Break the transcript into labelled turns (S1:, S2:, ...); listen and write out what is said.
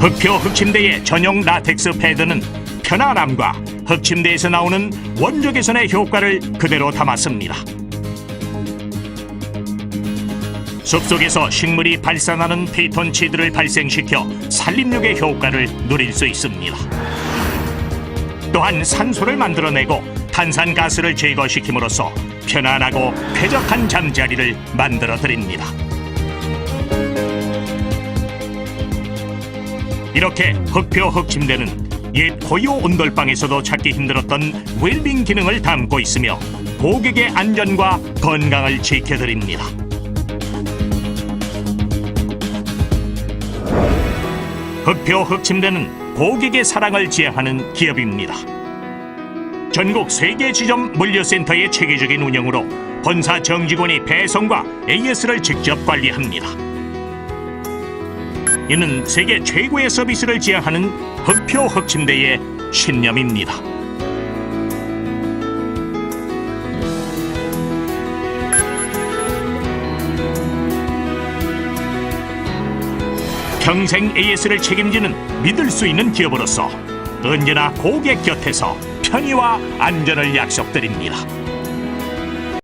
S1: 흑표 흑침대의 전용 라텍스 패드는 편안함과 흑침대에서 나오는 원적 개선의 효과를 그대로 담았습니다. 숲속에서 식물이 발산하는 피톤치드를 발생시켜 산림욕의 효과를 누릴 수 있습니다. 또한 산소를 만들어내고 탄산가스를 제거시킴으로써 편안하고 쾌적한 잠자리를 만들어 드립니다. 이렇게 흑표 흑침대는 옛 고유 온돌방에서도 찾기 힘들었던 웰빙 기능을 담고 있으며 고객의 안전과 건강을 지켜드립니다. 흑표 흑침대는 고객의 사랑을 지향하는 기업입니다. 전국 세계 지점 물류센터의 체계적인 운영으로 본사 정직원이 배송과 AS를 직접 관리합니다. 이는 세계 최고의 서비스를 지향하는 흑표 흑침대의 신념입니다. 평생 AS를 책임지는 믿을 수 있는 기업으로서 언제나 고객 곁에서 편의와 안전을 약속드립니다.